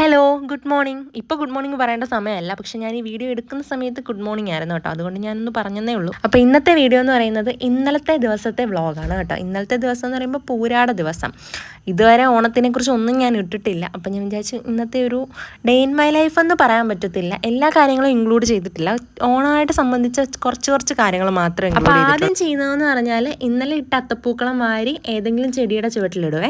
Hello good morning ഇപ്പോൾ good morning പറയേണ്ട സമയമല്ല. പക്ഷെ ഞാൻ ഈ വീഡിയോ എടുക്കുന്ന സമയത്ത് ഗുഡ് മോർണിംഗ് ആയിരുന്നു കേട്ടോ. അതുകൊണ്ട് ഞാനൊന്ന് പറഞ്ഞതേ ഉള്ളൂ. അപ്പോൾ ഇന്നത്തെ വീഡിയോ എന്ന് പറയുന്നത് ഇന്നലത്തെ ദിവസത്തെ വ്ളോഗാണ് കേട്ടോ. ഇന്നലത്തെ ദിവസം എന്ന് പറയുമ്പോൾ പൂരാട ദിവസം. ഇതുവരെ ഓണത്തിനെക്കുറിച്ച് ഒന്നും ഞാൻ ഇട്ടിട്ടില്ല. അപ്പം ഞാൻ വിചാരിച്ചു ഇന്നത്തെ ഒരു ഡേ ഇൻ മൈ ലൈഫ് എന്ന് പറയാൻ പറ്റത്തില്ല. എല്ലാ കാര്യങ്ങളും ഇൻക്ലൂഡ് ചെയ്തിട്ടില്ല. ഓണമായിട്ട് സംബന്ധിച്ച കുറച്ച് കുറച്ച് കാര്യങ്ങൾ മാത്രമേ അപ്പോൾ ആദ്യം ചെയ്യുന്നതെന്ന് പറഞ്ഞാൽ ഇന്നലെ ഇട്ട അത്തപ്പൂക്കളം വാരി ഏതെങ്കിലും ചെടിയുടെ ചുവട്ടിലിടുവേ.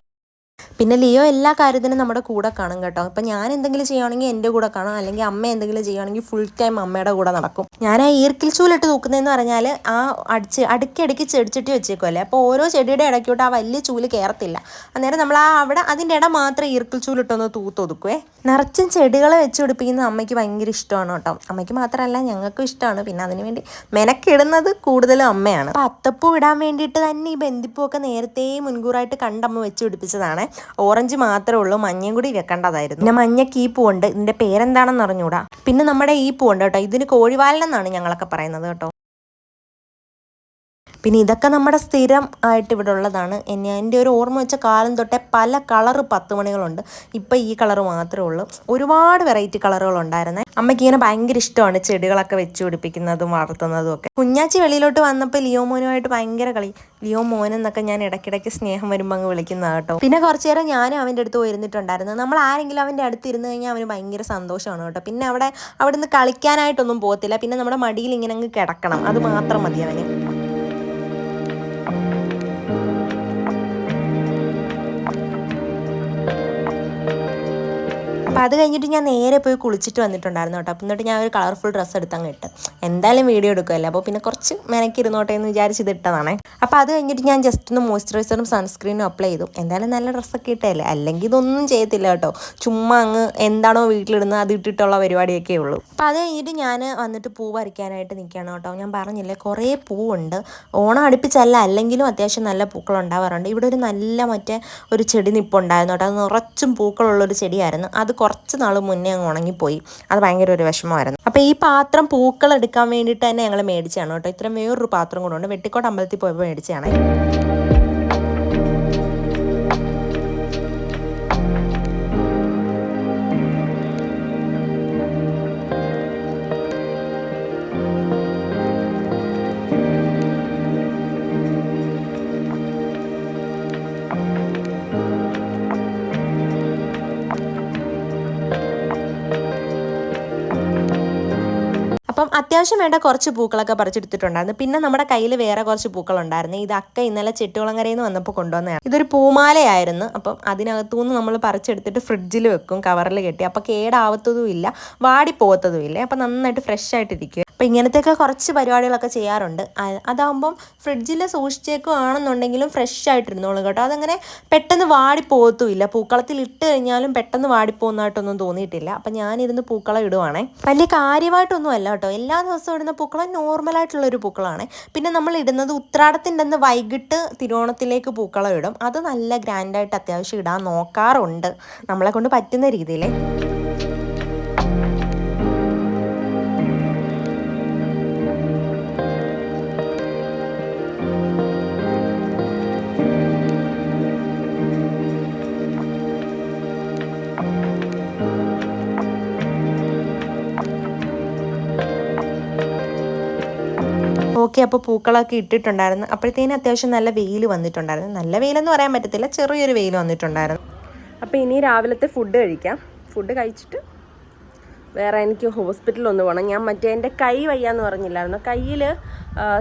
പിന്നെ ലിയോ എല്ലാ കാര്യത്തിനും നമ്മുടെ കൂടെ കാണും കേട്ടോ. ഇപ്പം ഞാൻ എന്തെങ്കിലും ചെയ്യുകയാണെങ്കിൽ എന്റെ കൂടെ കാണും. അല്ലെങ്കിൽ അമ്മ എന്തെങ്കിലും ചെയ്യുകയാണെങ്കിൽ ഫുൾ ടൈം അമ്മയുടെ കൂടെ നടക്കും. ഞാൻ ആ ഈർക്കിൽ ചൂലിട്ട് തൂക്കുന്നതെന്ന് പറഞ്ഞാൽ ആ അടിച്ച് അടുക്കി ചെടിച്ചട്ടി വെച്ചേക്കുമല്ലേ അപ്പോൾ ഓരോ ചെടിയുടെ ഇടയ്ക്കോട്ട് ആ വലിയ ചൂൽ കയറത്തില്ല. അന്നേരം നമ്മൾ ആ അവിടെ അതിന്റെ ഇട മാത്രം ഈർക്കിൽ ചൂലിട്ടൊന്ന് തൂത്തൊതുക്കുവേ നിറച്ചും ചെടികളെ വെച്ച് പിടിപ്പിക്കുന്ന അമ്മയ്ക്ക് ഭയങ്കര ഇഷ്ടമാണ് കേട്ടോ. അമ്മയ്ക്ക് മാത്രമല്ല ഞങ്ങൾക്കും ഇഷ്ടമാണ്. പിന്നെ അതിനുവേണ്ടി മെനക്കിടുന്നത് കൂടുതലും അമ്മയാണ്. അപ്പം അത്തപ്പൂ ഇടാൻ വേണ്ടിയിട്ട് തന്നെ ഈ ബന്ധിപ്പൂ ഒക്കെ നേരത്തെ മുൻകൂറായിട്ട് കണ്ടമ്മ വെച്ച് പിടിപ്പിച്ചതാണ്. ഓറഞ്ച് മാത്രമേ ഉള്ളൂ മഞ്ഞയും കൂടി വെക്കേണ്ടതായിരുന്നു. പിന്നെ മഞ്ഞക്ക് ഈ പൂവുണ്ട്. ഇതിന്റെ പേരെന്താണെന്ന് അറിഞ്ഞൂടാ പിന്നെ നമ്മുടെ ഈ പൂവുണ്ട് കേട്ടോ. ഇതിന് കോഴിവാലനെന്നാണ് ഞങ്ങളൊക്കെ പറയുന്നത് കേട്ടോ. പിന്നെ ഇതൊക്കെ നമ്മുടെ സ്ഥിരം ആയിട്ട് ഇവിടെ ഉള്ളതാണ്. എന്റെ ഒരു ഓർമ്മ വെച്ച കാലം തൊട്ടേ പല കളറ് പത്ത് മണികളുണ്ട്. ഇപ്പം ഈ കളർ മാത്രമേ ഉള്ളൂ. ഒരുപാട് വെറൈറ്റി കളറുകൾ ഉണ്ടായിരുന്നേ. അമ്മയ്ക്ക് ഇങ്ങനെ ഭയങ്കര ഇഷ്ടമാണ് ചെടികളൊക്കെ വെച്ച് പിടിപ്പിക്കുന്നതും വളർത്തുന്നതും ഒക്കെ. കുഞ്ഞാച്ചി വെളിയിലോട്ട് വന്നപ്പോൾ ലിയോ മോനുമായിട്ട് ഭയങ്കര കളി. ലിയോ മോൻ എന്നൊക്കെ ഞാൻ ഇടയ്ക്കിടയ്ക്ക് സ്നേഹം വരുമ്പോൾ അങ്ങ് വിളിക്കുന്ന കേട്ടോ. പിന്നെ കുറച്ചു നേരം ഞാനും അവന്റെ അടുത്ത് പോയിരുന്നിട്ടുണ്ടായിരുന്നു. നമ്മൾ ആരെങ്കിലും അവന്റെ അടുത്ത് ഇരുന്ന് കഴിഞ്ഞാൽ അവന് ഭയങ്കര സന്തോഷമാണ് കേട്ടോ. പിന്നെ അവിടെ അവിടുന്ന് കളിക്കാനായിട്ടൊന്നും പോകത്തില്ല. പിന്നെ നമ്മുടെ മടിയിൽ ഇങ്ങനെ അങ്ങ് കിടക്കണം. അത് മാത്രം മതി അവന്. അപ്പോൾ അത് കഴിഞ്ഞിട്ട് ഞാൻ നേരെ പോയി കുളിച്ചിട്ട് വന്നിട്ടുണ്ടായിരുന്നു കേട്ടോ. അപ്പം എന്നിട്ട് ഞാൻ ഒരു കളർഫുൾ ഡ്രസ്സ് എടുത്തങ്ങ് ഇട്ട്. എന്തായാലും വീഡിയോ എടുക്കുമല്ലോ അപ്പോൾ പിന്നെ കുറച്ച് മെനക്കിരുന്നോട്ടെ എന്ന് വിചാരിച്ച് ഇതിട്ടതാണേ അപ്പോൾ അത് കഴിഞ്ഞിട്ട് ഞാൻ ജസ്റ്റ് ഒന്ന് മോയ്സ്ചറൈസറും സൺസ്ക്രീനും അപ്ലൈ ചെയ്തു. എന്തായാലും നല്ല ഡ്രസ്സൊക്കെ ഇട്ടല്ലേ അല്ലെങ്കിൽ ഇതൊന്നും ചെയ്യത്തില്ല കേട്ടോ. ചുമ്മാ അങ്ങ് എന്താണോ വീട്ടിലിടുന്നത് അത് ഇട്ടിട്ടുള്ള പരിപാടിയൊക്കെ ഉള്ളൂ. അപ്പോൾ അത് കഴിഞ്ഞിട്ട് ഞാൻ വന്നിട്ട് പൂ പറിക്കാനായിട്ട് നിൽക്കുകയാണ് കേട്ടോ. ഞാൻ പറഞ്ഞില്ലേ കുറേ പൂവുണ്ട്. ഓണം അടുപ്പിച്ചല്ല അല്ലെങ്കിലും അത്യാവശ്യം നല്ല പൂക്കൾ ഉണ്ടാവാറുണ്ട്. ഇവിടെ ഒരു നല്ല മറ്റേ ഒരു ചെടി നിപ്പുണ്ടായിരുന്നു കേട്ടോ. അത് നിറച്ചും പൂക്കളുള്ളൊരു ചെടിയായിരുന്നു. അത് കുറച്ച് നാൾ മുന്നേ അങ്ങ് ഉണങ്ങിപ്പോയി. അത് ഭയങ്കര ഒരു വിഷമമായിരുന്നു. അപ്പോൾ ഈ പാത്രം പൂക്കൾ എടുക്കാൻ വേണ്ടിയിട്ട് തന്നെ ഞങ്ങൾ മേടിച്ചാണ് കേട്ടോ. ഇത്രയും വേറൊരു പാത്രം കൂടെ വെട്ടിക്കോട്ട് അമ്പലത്തിൽ പോയപ്പോൾ മേടിച്ചാണ് അപ്പം അത്യാവശ്യം വേണ്ട കുറച്ച് പൂക്കളൊക്കെ പറിച്ചെടുത്തിട്ടുണ്ടായിരുന്നു. പിന്നെ നമ്മുടെ കയ്യിൽ വേറെ കുറച്ച് പൂക്കളുണ്ടായിരുന്നു. ഇത് അക്ക ഇന്നലെ ചെട്ടുകുളങ്ങരയിൽ നിന്ന് വന്നപ്പോൾ കൊണ്ടുവന്നതാണ്. ഇതൊരു പൂമാലയായിരുന്നു. അപ്പം അതിനകത്തുനിന്ന് നമ്മൾ പറിച്ചെടുത്തിട്ട് ഫ്രിഡ്ജിൽ വെക്കും കവറിൽ കെട്ടി. അപ്പോൾ കേടാവത്തതും ഇല്ല വാടിപ്പോകത്തതും ഇല്ല. അപ്പം നന്നായിട്ട് ഫ്രഷ് ആയിട്ടിരിക്കും അപ്പം ഇങ്ങനത്തെയൊക്കെ കുറച്ച് പരിപാടികളൊക്കെ ചെയ്യാറുണ്ട്. അതാകുമ്പം ഫ്രിഡ്ജിൽ സൂക്ഷിച്ചേക്കുവാണെന്നുണ്ടെങ്കിലും ഫ്രഷ് ആയിട്ടിരുന്നോളും കേട്ടോ. അതങ്ങനെ പെട്ടെന്ന് വാടിപ്പോകത്തുമില്ല പൂക്കളത്തിൽ ഇട്ട് കഴിഞ്ഞാലും പെട്ടെന്ന് വാടിപ്പോകുന്നതായിട്ടൊന്നും തോന്നിയിട്ടില്ല. അപ്പം ഞാനിരുന്ന് പൂക്കളം ഇടുവാണേ. വലിയ കാര്യമായിട്ടൊന്നും അല്ല കേട്ടോ. എല്ലാ ദിവസവും ഇടുന്ന പൂക്കളം നോർമലായിട്ടുള്ളൊരു പൂക്കളമാണ് പിന്നെ നമ്മൾ ഇടുന്നത് ഉത്രാടത്തിന്റെ അന്ന് വൈകിട്ട് തിരുവോണത്തിലേക്ക് പൂക്കളം ഇടും. അത് നല്ല ഗ്രാൻഡായിട്ട് അത്യാവശ്യം ഇടാൻ നോക്കാറുണ്ട്. നമ്മളെ കൊണ്ട് പറ്റുന്ന രീതിയിൽ ഓക്കെ അപ്പോൾ പൂക്കളൊക്കെ ഇട്ടിട്ടുണ്ടായിരുന്നു. അപ്പോഴത്തേനും അത്യാവശ്യം നല്ല വെയിൽ വന്നിട്ടുണ്ടായിരുന്നു. നല്ല വെയിലെന്ന് പറയാൻ പറ്റത്തില്ല. ചെറിയൊരു വെയിൽ വന്നിട്ടുണ്ടായിരുന്നു. അപ്പോൾ ഇനി രാവിലത്തെ ഫുഡ് കഴിക്കാം. ഫുഡ് കഴിച്ചിട്ട് വേറെ എനിക്ക് ഹോസ്പിറ്റലിൽ ഒന്ന് പോകണം ഞാൻ മറ്റേ എന്റെ കൈ വയ്യാന്ന് പറഞ്ഞില്ലായിരുന്നു? കയ്യിൽ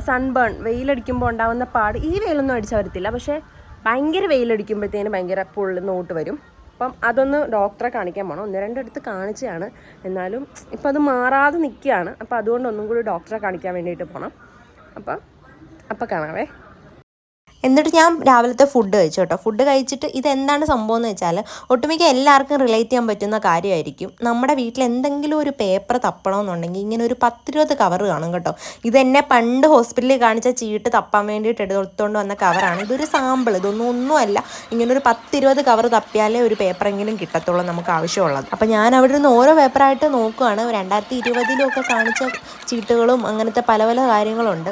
സൺബേൺ വെയിലടിക്കുമ്പോൾ ഉണ്ടാകുന്ന പാട്. ഈ വെയിലൊന്നും അടിച്ചാൽ വരത്തില്ല. പക്ഷേ ഭയങ്കര വെയിലടിക്കുമ്പോഴത്തേന് ഭയങ്കര പുള്ളി നോട്ട് വരും. അപ്പം അതൊന്ന് ഡോക്ടറെ കാണിക്കാൻ പോകണം ഒന്ന് രണ്ടിടത്ത് കാണിച്ചതാണ്. എന്നാലും ഇപ്പം അത് മാറാതെ നിൽക്കുകയാണ്. അപ്പോൾ അതുകൊണ്ട് ഒന്നും കൂടി ഡോക്ടറെ കാണിക്കാൻ വേണ്ടിയിട്ട് പോകണം അപ്പം അപ്പം കാണാവേ. എന്നിട്ട് ഞാൻ രാവിലത്തെ ഫുഡ് കഴിച്ചു കേട്ടോ. ഫുഡ് കഴിച്ചിട്ട് ഇതെന്താണ് സംഭവം എന്ന് വെച്ചാൽ ഒട്ടുമിക്ക എല്ലാവർക്കും റിലേറ്റ് ചെയ്യാൻ പറ്റുന്ന കാര്യമായിരിക്കും. നമ്മുടെ വീട്ടിൽ എന്തെങ്കിലും ഒരു പേപ്പർ തപ്പണമെന്നുണ്ടെങ്കിൽ ഇങ്ങനെ ഒരു പത്തിരുപത് കവർ കാണും കേട്ടോ. ഇതെന്നെ പണ്ട് ഹോസ്പിറ്റലിൽ കാണിച്ച ചീട്ട് തപ്പാൻ വേണ്ടിയിട്ട് എടുത്തുകൊണ്ട് വന്ന കവറാണ് ഇതൊരു സാമ്പിൾ ഇതൊന്നും ഒന്നുമല്ല. ഇങ്ങനെ ഒരു പത്തിരുപത് കവർ തപ്പിയാലേ ഒരു പേപ്പറെങ്കിലും കിട്ടത്തുള്ളൂ നമുക്ക് ആവശ്യമുള്ളത്. അപ്പോൾ ഞാൻ അവിടെ നിന്ന് ഓരോ പേപ്പറായിട്ട് നോക്കുകയാണ് രണ്ടായിരത്തി ഇരുപതിലൊക്കെ കാണിച്ച ചീട്ടുകളും അങ്ങനത്തെ പല പല കാര്യങ്ങളുണ്ട്.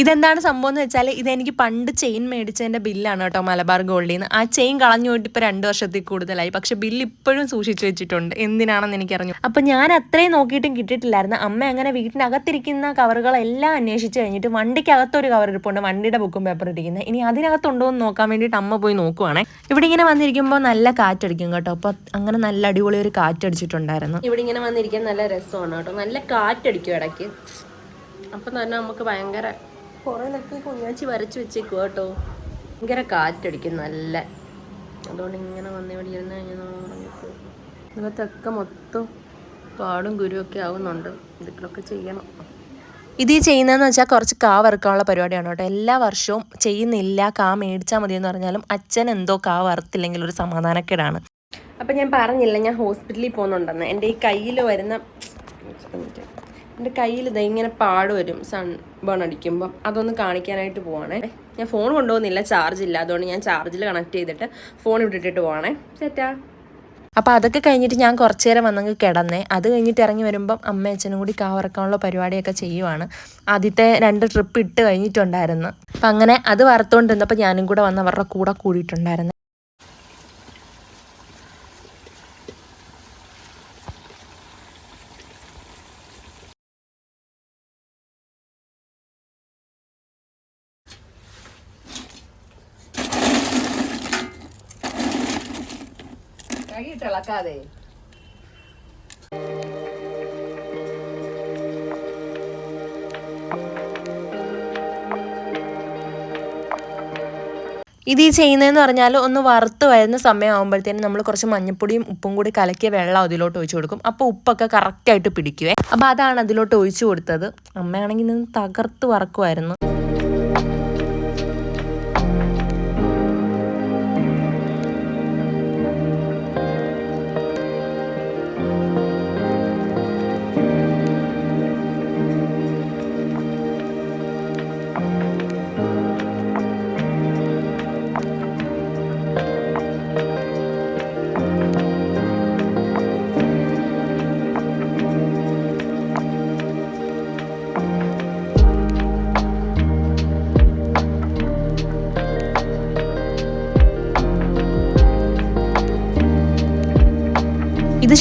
ഇതെന്താണ് സംഭവം എന്ന് വെച്ചാൽ ഇതെനിക്ക് പണ്ട് ചെയിൻ മേടിച്ചതിന്റെ ബില്ലാണ് കേട്ടോ മലബാർ ഗോൾഡിൽ നിന്ന് ആ ചെയിൻ കളഞ്ഞു പോയിട്ട് ഇപ്പോൾ രണ്ട് വർഷത്തിൽ കൂടുതലായി. പക്ഷെ ബില്ല് ഇപ്പോഴും സൂക്ഷിച്ചു വെച്ചിട്ടുണ്ട്. എന്തിനാണെന്ന് എനിക്കറിഞ്ഞു. അപ്പോൾ ഞാൻ അത്രയും നോക്കിയിട്ടും കിട്ടിയിട്ടില്ലായിരുന്നു. അമ്മ അങ്ങനെ വീട്ടിനകത്തിരിക്കുന്ന കവറുകളെല്ലാം അന്വേഷിച്ച് കഴിഞ്ഞിട്ട് വണ്ടിക്കകത്തൊരു കവർ ഇരിപ്പുണ്ട്. വണ്ടിയുടെ ബുക്കും പേപ്പർ ഇരിക്കുന്നത്. ഇനി അതിനകത്തുണ്ടോ എന്ന് നോക്കാൻ വേണ്ടിയിട്ട് അമ്മ പോയി നോക്കുവാണേ. ഇവിടെ ഇങ്ങനെ വന്നിരിക്കുമ്പോൾ നല്ല കാറ്റടിക്കും കേട്ടോ. അപ്പോൾ അങ്ങനെ നല്ല അടിപൊളി ഒരു കാറ്റടിച്ചിട്ടുണ്ടായിരുന്നു. ഇവിടെ ഇങ്ങനെ വന്നിരിക്കാൻ നല്ല രസമാണ് കേട്ടോ. നല്ല കാറ്റടിക്കും ഇടയ്ക്ക്. അപ്പം തന്നെ നമുക്ക് ഭയങ്കര കുറേ നേരത്തെ കുഞ്ഞാച്ചി വരച്ച് വെച്ചേക്കും കേട്ടോ. ഭയങ്കര കാറ്റടിക്കും നല്ല. അതുകൊണ്ട് ഇങ്ങനെ വന്ന് ഇവിടെ ഇരുന്ന് കഴിഞ്ഞാൽ ഇതൊക്കെ മൊത്തം പാടും ഗുരുവൊക്കെ ആവുന്നുണ്ട്. ഇതൊക്കെ ചെയ്യണം. ഇത് ഈ ചെയ്യുന്നതെന്ന് വെച്ചാൽ കുറച്ച് കാ വറുക്കാനുള്ള പരിപാടിയാണ് കേട്ടോ. എല്ലാ വർഷവും ചെയ്യുന്നില്ല കാ മേടിച്ചാൽ മതി എന്ന് പറഞ്ഞാലും അച്ഛൻ എന്തോ കാ വറുത്തില്ലെങ്കിൽ ഒരു സമാധാനക്കേടാണ്. അപ്പം ഞാൻ പറഞ്ഞില്ല ഞാൻ ഹോസ്പിറ്റലിൽ പോകുന്നുണ്ടെന്ന്. എന്റെ ഈ കയ്യിൽ വരുന്ന എന്റെ കയ്യിൽ ഇതാ ഇങ്ങനെ പാട് വരും സൺ ബേൺ അടിക്കുമ്പം. അതൊന്ന് കാണിക്കാനായിട്ട് പോവാണേ. ഞാൻ ഫോൺ കൊണ്ടുപോകുന്നില്ല ചാർജ് ഇല്ല. അതുകൊണ്ട് ഞാൻ ചാർജിൽ കണക്ട് ചെയ്തിട്ട് ഫോൺ ഇട്ടിട്ട് പോവാണേ. സെറ്റാ? അപ്പോൾ അതൊക്കെ കഴിഞ്ഞിട്ട് ഞാൻ കുറച്ച് നേരം വന്നെങ്കിൽ കിടന്നേ. അത് കഴിഞ്ഞിട്ട് ഇറങ്ങി വരുമ്പം അമ്മ അച്ഛനും കൂടി കാവറക്കാനുള്ള പരിപാടിയൊക്കെ ചെയ്യുവാണ്. ആദ്യത്തെ രണ്ട് ട്രിപ്പ് ഇട്ട് കഴിഞ്ഞിട്ടുണ്ടായിരുന്നു. അപ്പം അങ്ങനെ അത് വറുത്തുകൊണ്ടിരുന്നപ്പോൾ ഞാനും കൂടെ വന്ന് അവരുടെ കൂടെ കൂടിയിട്ടുണ്ടായിരുന്നു. ഇളക്കാതെ ഇത് ഈ ചെയ്യുന്നതെന്ന് പറഞ്ഞാൽ ഒന്ന് വറുത്ത് വരുന്ന സമയമാകുമ്പോഴത്തേനും നമ്മൾ കുറച്ച് മഞ്ഞപ്പൊടിയും ഉപ്പും കൂടി കലക്കിയ വെള്ളം അതിലോട്ട് ഒഴിച്ചു കൊടുക്കും. അപ്പോൾ ഉപ്പൊക്കെ കറക്റ്റായിട്ട് പിടിക്കുവേ. അപ്പോൾ അതാണ് അതിലോട്ട് ഒഴിച്ചു കൊടുത്തത്. അമ്മയാണെങ്കിൽ നിന്ന് തകർത്ത് വറക്കുമായിരുന്നു.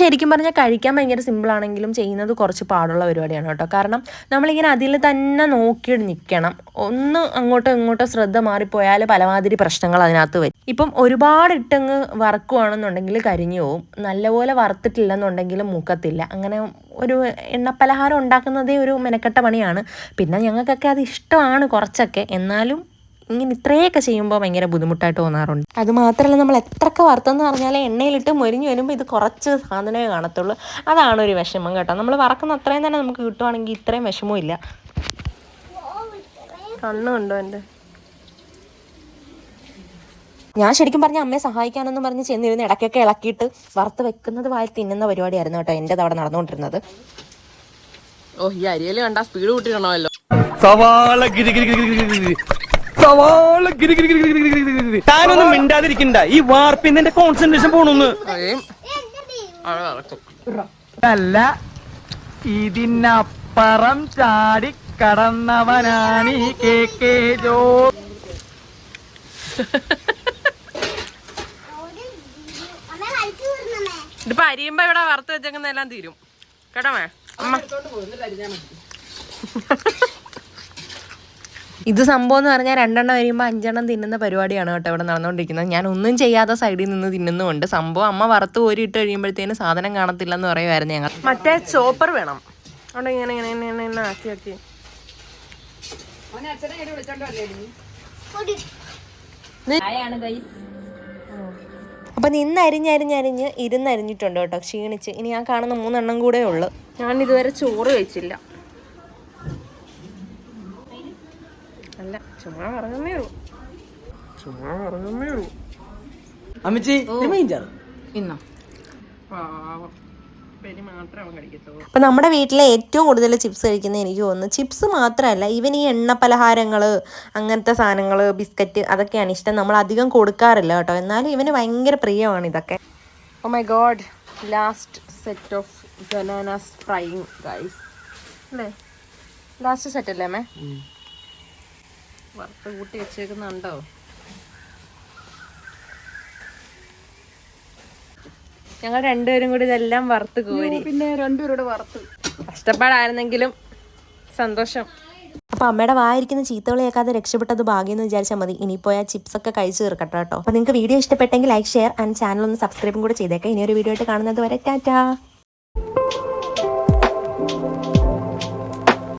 ശരിക്കും പറഞ്ഞാൽ കഴിക്കാൻ ഭയങ്കര സിമ്പിൾ ആണെങ്കിലും ചെയ്യുന്നത് കുറച്ച് പാടുള്ള പരിപാടിയാണ് കേട്ടോ. കാരണം നമ്മളിങ്ങനെ അതിൽ തന്നെ നോക്കി നിൽക്കണം ഒന്ന് അങ്ങോട്ടോ ഇങ്ങോട്ടോ ശ്രദ്ധ മാറിപ്പോയാൽ പലമാതിരി പ്രശ്നങ്ങൾ അതിനകത്ത് വരും. ഇപ്പം ഒരുപാട് ഇട്ടങ്ങ് വറക്കുവാണെന്നുണ്ടെങ്കിൽ കരിഞ്ഞു പോവും. നല്ലപോലെ വറുത്തിട്ടില്ലെന്നുണ്ടെങ്കിൽ മൂക്കത്തില്ല. അങ്ങനെ ഒരു എണ്ണപ്പലഹാരം ഉണ്ടാക്കുന്നതേ ഒരു മെനക്കെട്ട പണിയാണ്. പിന്നെ ഞങ്ങൾക്കൊക്കെ അത് ഇഷ്ടമാണ് കുറച്ചൊക്കെ. എന്നാലും ഇങ്ങനെ ഇത്രയൊക്കെ ചെയ്യുമ്പോൾ ഭയങ്കര ബുദ്ധിമുട്ടായിട്ട് തോന്നാറുണ്ട്. അത് മാത്രമല്ല നമ്മൾ എത്രയൊക്കെ വറുത്തെന്ന് പറഞ്ഞാൽ എണ്ണയിലിട്ട് മൊരിഞ്ഞ് വരുമ്പോൾ ഇത് കുറച്ച് സാധനമേ കാണത്തുള്ളൂ. അതാണ് ഒരു വിഷമം കേട്ടോ. നമ്മൾ വറക്കുന്ന അത്രയും തന്നെ നമുക്ക് കിട്ടുവാണെങ്കിൽ ഇത്രയും വിഷമവും ഇല്ല. കണ്ണുണ്ടോ എന്റെ ഞാൻ ശരിക്കും പറഞ്ഞ അമ്മയെ സഹായിക്കാനെന്ന് പറഞ്ഞ് ചെന്നിരുന്ന് ഇടയ്ക്കൊക്കെ ഇളക്കിയിട്ട് വറുത്ത് വെക്കുന്നത് വായി തിന്നുന്ന പരിപാടിയായിരുന്നു കേട്ടോ എന്റെ അവിടെ നടന്നുകൊണ്ടിരുന്നത്. ഓ ഈ അരിയൽ കണ്ടാ സ്പീഡ് കൂട്ടിയിടണമല്ലോ സവാള സവാള. ഗിരി ഗിരി ഗിരി ഗിരി ഗിരി ഗിരി ഗിരി. താനൊന്നും മിണ്ടാതിരിക്കണ്ട. ഈ വാർപ്പിന്റെ കോൺസെൻട്രേഷൻ പോണൊന്ന്. അല്ല ഇതിനപ്പുറം ചാടി കടന്നവനാണ് ഈ കെ കെ ജോ. ഇതിപ്പോ അരിയുമ്പോ ഇവിടെ വറുത്ത് വെച്ചേക്കുന്ന എല്ലാം തീരും. കേട്ടോ മേ? അമ്മ. ഇത് സംഭവം എന്ന് പറഞ്ഞാൽ രണ്ടെണ്ണം വരുമ്പോൾ അഞ്ചെണ്ണം തിന്നുന്ന പരിപാടിയാണ് കേട്ടോ ഇവിടെ നടന്നുകൊണ്ടിരിക്കുന്നത്. ഞാൻ ഒന്നും ചെയ്യാതെ സൈഡിൽ നിന്ന് തിന്നുന്നുമുണ്ട് സംഭവം അമ്മ വറുത്ത് കോരി ഇട്ട് കഴിയുമ്പോഴത്തേന് സാധനം കാണത്തില്ല എന്ന് പറയുമായിരുന്നു ഞങ്ങൾ. മറ്റേ ചോപ്പർ വേണം. അവിടെ ഇങ്ങനെ ഇങ്ങനെ ഇങ്ങനെ ഇങ്ങനെ ആക്കി ആക്കി. അപ്പം നിന്ന് അരിഞ്ഞരിഞ്ഞരിഞ്ഞ് ഇരുന്നരിഞ്ഞിട്ടുണ്ട് കേട്ടോ. ക്ഷീണിച്ച്. ഇനി ഞാൻ കാണുന്ന മൂന്നെണ്ണം കൂടെ ഉള്ളു. ഞാൻ ഇതുവരെ ചോറ് കഴിച്ചില്ല. അല്ല ചുമ്മാ പറഞ്ഞേ ഉള്ളൂ. ചുമ്മാ പറഞ്ഞേ ഉള്ളൂ. അമ്മച്ചി ഇന്നോ? പാവം. പെരി മാത്രമേ അവൻ കഴിക്കത്തുള്ളൂ. അപ്പം നമ്മുടെ വീട്ടിലെ ഏറ്റവും കൂടുതൽ ചിപ്സ് കഴിക്കുന്നത് എനിക്ക് തോന്നുന്നു. ചിപ്സ് മാത്രമല്ല ഈവൻ ഈ എണ്ണ പലഹാരങ്ങൾ അങ്ങനത്തെ സാധനങ്ങൾ ബിസ്ക്കറ്റ് അതൊക്കെയാണ് ഇഷ്ടം. നമ്മൾ അധികം കൊടുക്കാറില്ല കേട്ടോ. എന്നാലും ഇവന് ഭയങ്കര പ്രിയമാണ് ഇതൊക്കെ. ഓ my god last set of bananas frying guys അല്ലേ? ലാസ്റ്റ് സെറ്റ് അല്ലേ അമ്മേ? വറുത്ത് കൂട്ടി വെച്ചേക്കുന്നുണ്ടോ? ഞങ്ങൾ രണ്ടുപേരും കൂടി ഇതെല്ലാം വറുത്ത് കോരി. പിന്നെ രണ്ടുപേരോട് വറുത്ത്. കഷ്ടപ്പാടായിരുന്നെങ്കിലും സന്തോഷം. അപ്പൊ അമ്മയുടെ വായിരിക്കുന്ന ചീത്തകൾ കേൾക്കാതെ രക്ഷപ്പെട്ടത് ഭാഗ്യം എന്ന് വിചാരിച്ചാൽ മതി. ഇനിയിപ്പോൾ ആ ചിപ്സ് ഒക്കെ കഴിച്ചു തീർക്കട്ടെ കേട്ടോ. അപ്പൊ നിങ്ങൾക്ക് വീഡിയോ ഇഷ്ടപ്പെട്ടെങ്കിൽ ലൈക്ക് ഷെയർ ആൻഡ് ചാനൽ ഒന്ന് സബ്സ്ക്രൈബും കൂടെ ചെയ്തേക്കാം. ഇനി ഒരു വീഡിയോ ആയിട്ട് കാണുന്നത് വരെ ടാറ്റാ.